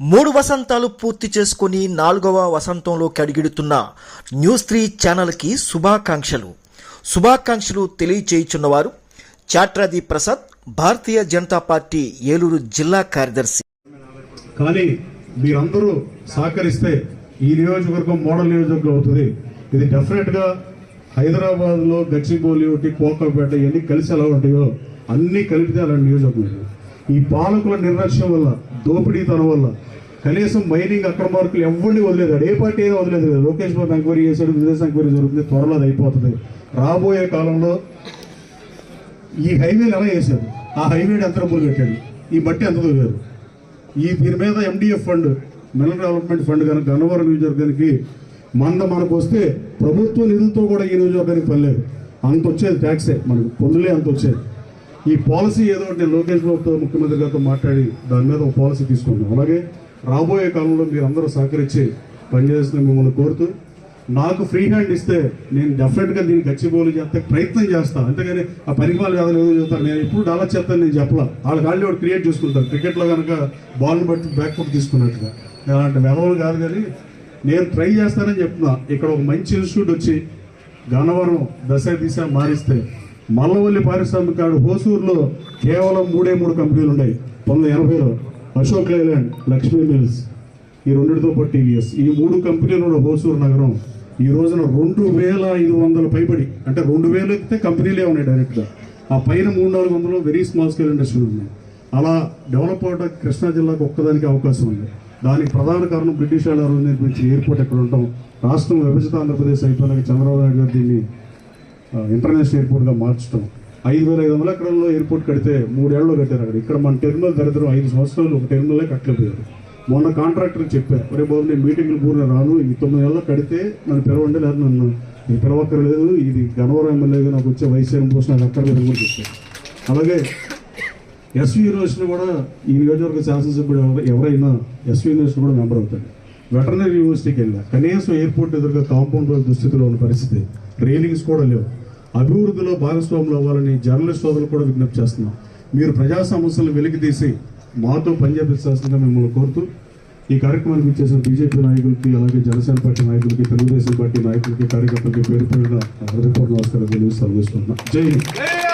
మూడు వసంతాలు పూర్తి చేసుకుని నాలుగవ వసంతంలోకి అడిగిడుతున్న న్యూస్ త్రీ ఛానల్కి శుభాకాంక్షలు. శుభాకాంక్షలు తెలియచేయుచున్నవారు చాట్రాది ప్రసాద్ భారతీయ జనతా పార్టీ ఏలూరు జిల్లా కార్యదర్శి. కానీ మీరందరూ సహకరిస్తే ఈ నియోజకవర్గం మోడల్ నియోజకవర్గం అవుతుంది. ఇది డెఫినెట్గా హైదరాబాద్లో గచ్చిబౌలి ఒకటి కోకాపేట ఇవన్నీ కలిసి ఎలా ఉంటాయో అన్ని కలిపితే అలాంటి నియోజకవర్గం. ఈ పాలకుల నిర్లక్ష్యం వల్ల దోపిడీతనం వల్ల కనీసం మైనింగ్ అక్రమార్కులు ఎవరిని వదిలేదు. ఏ పార్టీ అయినా వదిలేదు కదా. లోకేష్ బాబు ఎంక్వైరీ చేశాడు విదేశ ఎంక్వైరీ జరుగుతుంది త్వరలో అది అయిపోతుంది. రాబోయే కాలంలో ఈ హైవేలు ఎలా చేశారు ఆ హైవే ఎంత డబ్బులు కట్టాడు ఈ బట్టి ఎంత దొరికారు ఈ దీని మీద MDF fund mineral development fund కనుక గన్నవరం నియోజకవర్గానికి మంద మనకు వస్తే ప్రభుత్వ నిధులతో కూడా ఈ నియోజకవర్గానికి పనిలేదు అంత వచ్చేది ట్యాక్సే మనకు పన్నులే అంత వచ్చేది. ఈ పాలసీ ఏదో ఒకటి నేను లోకేష్ బాబుతో ముఖ్యమంత్రి గారితో మాట్లాడి దాని మీద ఒక పాలసీ తీసుకున్నాను అలాగే రాబోయే కాలంలో మీరు అందరూ సహకరించి పనిచేస్తున్న మిమ్మల్ని కోరుతూ నాకు ఫ్రీ హ్యాండ్ ఇస్తే నేను డెఫినెట్గా దీన్ని గచ్చిబోలు చేస్తే ప్రయత్నం చేస్తాను అంతేగాని ఆ పనికి వాళ్ళు ఏదో నేను ఎప్పుడు డాలా చేస్తాను నేను చెప్పలా. వాళ్ళ గాలి వాడు క్రియేట్ చేసుకుంటారు. క్రికెట్లో కనుక బాల్ని బట్టి బ్యాక్ఫుట్ తీసుకున్నట్టుగా. నేను అలాంటి వెలవలు కాదు కానీ నేను ట్రై చేస్తానని చెప్తున్నా. ఇక్కడ ఒక మంచి ఇన్స్టిట్యూట్ వచ్చి గన్నవరం దశ దిశ మారిస్తే మల్లవల్లి పారిశ్రామిక హోసూరులో కేవలం మూడే మూడు కంపెనీలు ఉన్నాయి. పంతొమ్మిది ఎనభైలో అశోక్ లైలాండ్ లక్ష్మీ మిల్స్. ఈ రెండింటితో పాటు టీవీఎస్. ఈ మూడు కంపెనీలు ఉన్న హోసూరు నగరం. ఈ రోజున రెండు వేల ఐదు వందల పైబడి అంటే రెండు వేలు ఎక్కితే కంపెనీలే ఉన్నాయి డైరెక్ట్గా. ఆ పైన మూడు నాలుగు వందలు వెరీ స్మాల్ స్కేల్ ఇండస్ట్రీలు ఉన్నాయి. అలా డెవలప్ అవడం కృష్ణా జిల్లాకు ఒక్కదానికి అవకాశం ఉంది. దానికి ప్రధాన కారణం బ్రిటిష్ వాళ్ళ నిర్మించిన ఎయిర్పోర్ట్ ఎక్కడ ఉండటం. రాష్ట్రం విభజిత ఆంధ్రప్రదేశ్ అయిపోయినాక చంద్రబాబు నాయుడు గారు దీన్ని ఇంటర్నేషనల్ ఎయిర్పోర్ట్గా మార్చడం. ఐదు వేల ఐదు వందల ఎకరాల్లో ఎయిర్పోర్ట్ కడితే మూడేళ్ళలో కట్టారు అక్కడ. ఇక్కడ మన టెర్మినల్ దరిద్రం ఐదు సంవత్సరాలు ఒక టెర్మినలే కట్టలేకపోయారు. మొన్న కాంట్రాక్టర్ చెప్పారు ఒరే బాబు నేను మీటింగ్లు పూర్ణ రాను ఈ తొమ్మిది నెలల్లో కడితే నన్ను పిలవండి లేదు నన్ను నేను పిలవక్కర్లేదు ఇది గణవరం ఎమ్మెల్యేగా నాకు వచ్చే వైసీఎం పోస్ట్ నాకు అక్కర్లేదు కూడా చెప్పారు. అలాగే ఎస్వి యూనివర్సిటీ కూడా ఈ నియోజకవర్గ శాసనసభ్యుడు ఎవరైనా ఎస్వి యూనివర్సిటీ కూడా మెంబర్ అవుతాడు. వెటర్నరీ యూనివర్సిటీకి వెళ్ళా. కనీసం ఎయిర్పోర్ట్ ఎదురుగా కాంపౌండ్ వాల్ దుస్థితిలో ఉన్న పరిస్థితి. రైలింగ్స్ కూడా లేవు. అభివృద్ధిలో భాగస్వాములు అవ్వాలని జర్నలిస్ట్ సోదరులు కూడా విజ్ఞప్తి చేస్తున్నాం. మీరు ప్రజా సమస్యలు వెలికి తీసి మాతో పనిచేపించాల్సిందిగా మిమ్మల్ని కోరుతూ ఈ కార్యక్రమానికి ఇచ్చేసిన బీజేపీ నాయకులకి అలాగే జనసేన పార్టీ నాయకులకి తెలుగుదేశం పార్టీ నాయకులకి కార్యకర్తలకి పేరు పేరున హృదయపూర్వక నమస్కారం తెలియజేస్తూ జై హింద్.